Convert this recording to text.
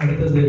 അടുത്തത്